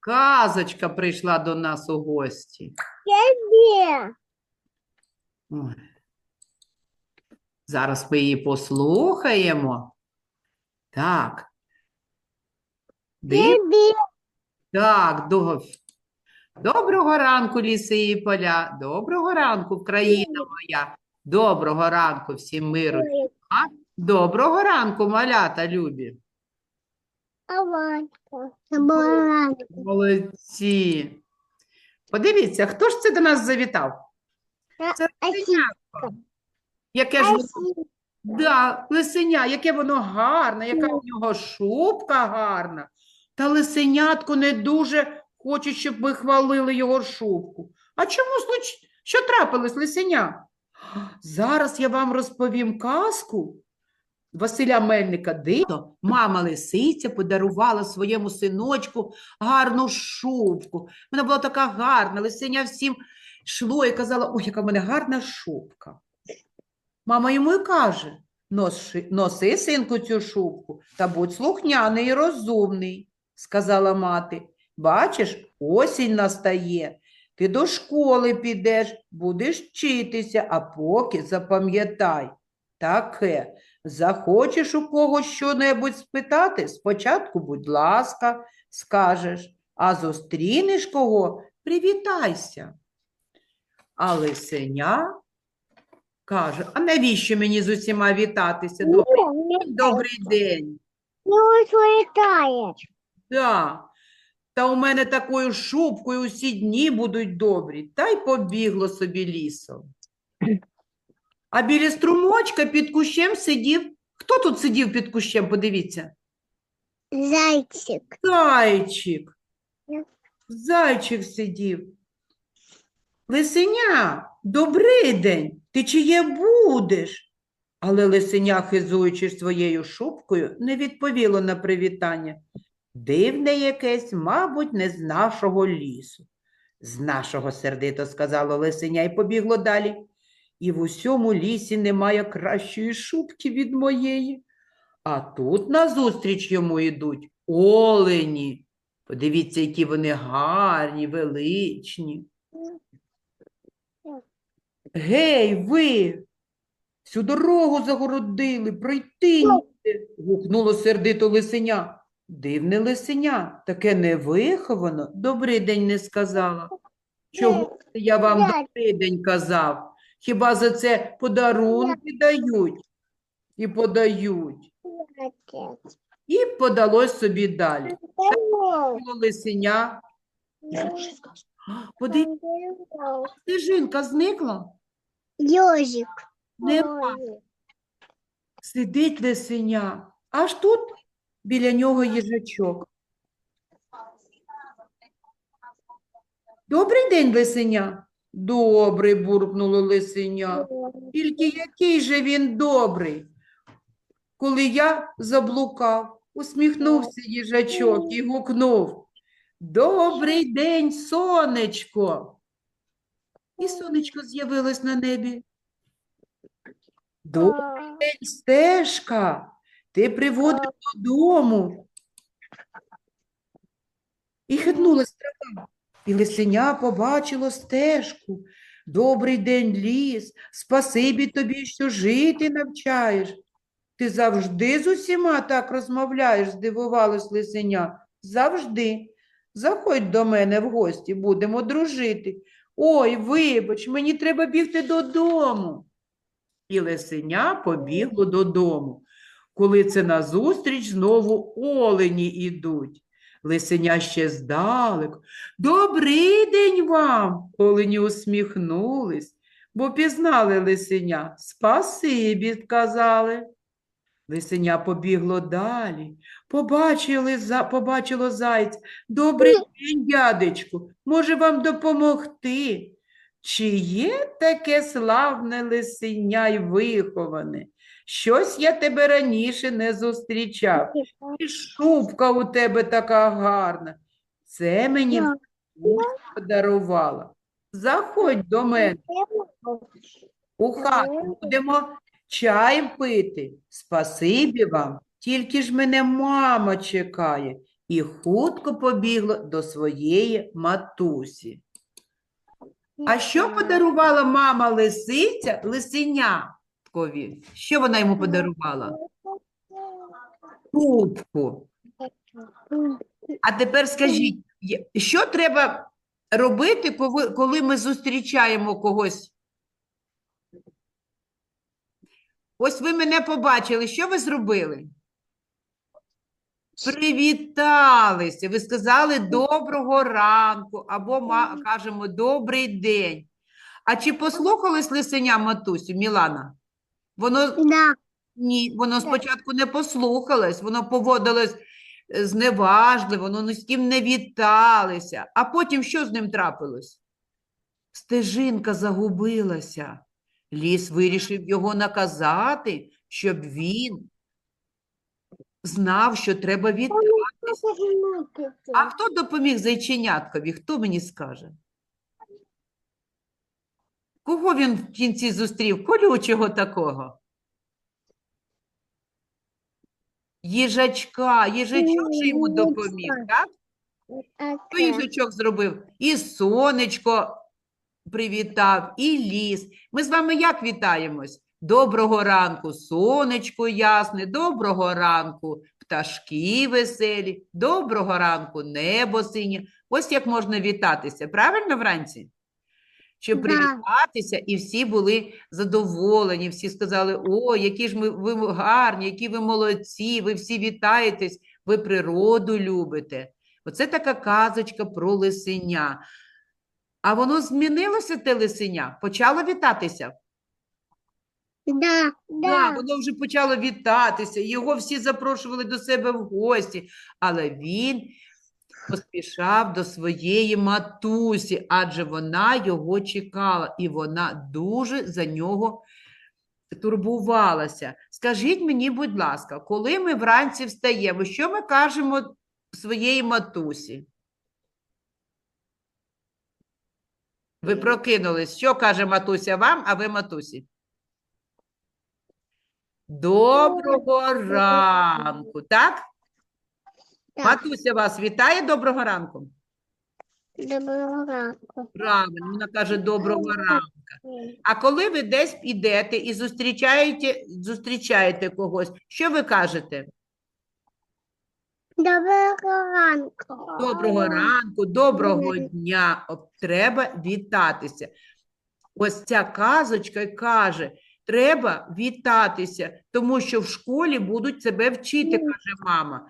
Казочка прийшла до нас у гості. Ой. Зараз ми її послухаємо. Так. Див... Так, до... Доброго ранку, ліси і поля. Доброго ранку, Країна моя. Доброго ранку всім миру. Доброго ранку, малята любі. Аванка. Молодці. Подивіться, хто ж це до нас завітав? Це лисенятко. Яке ж воно, да, лисеня, яке воно гарне, яка в нього шубка гарна. Та лисенятко не дуже хоче, щоб ми хвалили його шубку. А чому случ... Що трапилось, лисеня? Зараз я вам розповім казку. Василя Мельника дивно, мама лисиця подарувала своєму синочку гарну шубку. Вона була така гарна, лисеня всім йшло і казала, ой, яка в мене гарна шубка. Мама йому і каже, носи, носи, синку, цю шубку, та будь слухняний і розумний, сказала мати. Бачиш, осінь настає. Ти до школи підеш, будеш вчитися, а поки запам'ятай. Таке, захочеш у когось що-небудь спитати, спочатку, будь ласка, скажеш, а зустрінеш кого, привітайся. А лисеня каже, а навіщо мені з усіма вітатися? Добрий, день, добрий день. Улетает. Да. Та у мене такою шубкою усі дні будуть добрі. Та й побігло собі лісом. А біля струмочка під кущем сидів. Хто тут сидів під кущем? Подивіться. Зайчик. Зайчик. Зайчик сидів. Лисеня, добрий день, ти чиє будеш? Але лисеня, хизуючись своєю шубкою, не відповіло на привітання. Дивне якесь, мабуть, не з нашого лісу. З нашого, сердито сказало лисеня і побігло далі. І в усьому лісі немає кращої шубки від моєї. А тут назустріч йому йдуть олені. Подивіться, які вони гарні, величні. Гей, ви! Всю дорогу загородили, пройти ніде, гукнуло сердито лисеня. Дивне лисеня, таке невиховано, добрий день не сказала. Чого я вам добрий день казав? Хіба за це подарунки дають? І подають. І подалось собі далі. Було лисеня. Подивіться, стежинка зникла? Ёжик. Нема. Сидить лисеня. Аж тут біля нього їжачок. Добрий день, лисеня. Добрий, буркнуло лисеня. Тільки який же він добрий, коли я заблукав, усміхнувся їжачок і гукнув. Добрий день, сонечко. І сонечко з'явилось на небі. Добрий день, стежка. Ти приводив додому. І хитнулась. І лисеня побачило стежку. Добрий день, ліс, спасибі тобі, що жити навчаєш. Ти завжди з усіма так розмовляєш, здивувалось лисеня. Завжди. Заходь до мене в гості, будемо дружити. Ой, вибач, мені треба бігти додому. І лисеня побігло додому. Коли це назустріч знову олені ідуть. Лисеня ще здалеку. Добрий день вам, олені усміхнулись, бо пізнали лисеня. Спасибі, сказали. Лисеня побігло далі. Побачили, за- побачило зайця. Добрий день, дядечку, може вам допомогти? Чи є таке славне лисеня й виховане? Щось я тебе раніше не зустрічав. І шубка у тебе така гарна. Це мені подарувала. Заходь до мене у хату, будемо чай пити. Спасибі вам. Тільки ж мене мама чекає. і хутко побігло до своєї матусі. А що подарувала мама лисиця лисеняткові? Що вона йому подарувала? Губку. А тепер скажіть, що треба робити, коли, ми зустрічаємо когось? Ось ви мене побачили, що ви зробили? Привіталися, ви сказали доброго ранку, або кажемо добрий день. А чи послухалось лисеня матусю, Мілана? Воно Да. ні, воно Так. спочатку не послухалось, воно поводилось е, зневажливо, воно ні з ким не віталося. А потім що з ним трапилось? Стежинка загубилася. Ліс вирішив його наказати, щоб він знав, що треба вітати. А хто допоміг зайченяткові? Хто мені скаже? Кого він в кінці зустрів? Колючого такого? Їжачка. Їжачок же йому допоміг, так? Що їжачок зробив? І сонечко привітав, і ліс. Ми з вами як вітаємось? Доброго ранку, сонечко ясне, доброго ранку, пташки веселі, доброго ранку, небо синє. Ось як можна вітатися, правильно вранці? Щоб привітатися, і всі були задоволені, всі сказали: О, які ж ми, ви гарні, які ви молодці, ви всі вітаєтесь, ви природу любите. Оце така казочка про лисеня. А воно змінилося, те лисеня, почало вітатися. Да, Да, да. воно вже почало вітатися, його всі запрошували до себе в гості, але він поспішав до своєї матусі, адже вона його чекала, і вона дуже за нього турбувалася. Скажіть мені, будь ласка, коли ми вранці встаємо, що ми кажемо своєї матусі? Ви прокинулись. Що каже матуся вам, а ви матусі? Доброго ранку, так? Матуся вас вітає доброго ранку? Доброго ранку. Правильно, вона каже доброго ранку. А коли ви десь підете і зустрічаєте, зустрічаєте когось, що ви кажете? Доброго ранку. Доброго ранку, доброго Доброго. дня. От Треба вітатися. Ось ця казочка й каже, треба вітатися, тому що в школі будуть себе вчити, каже мама.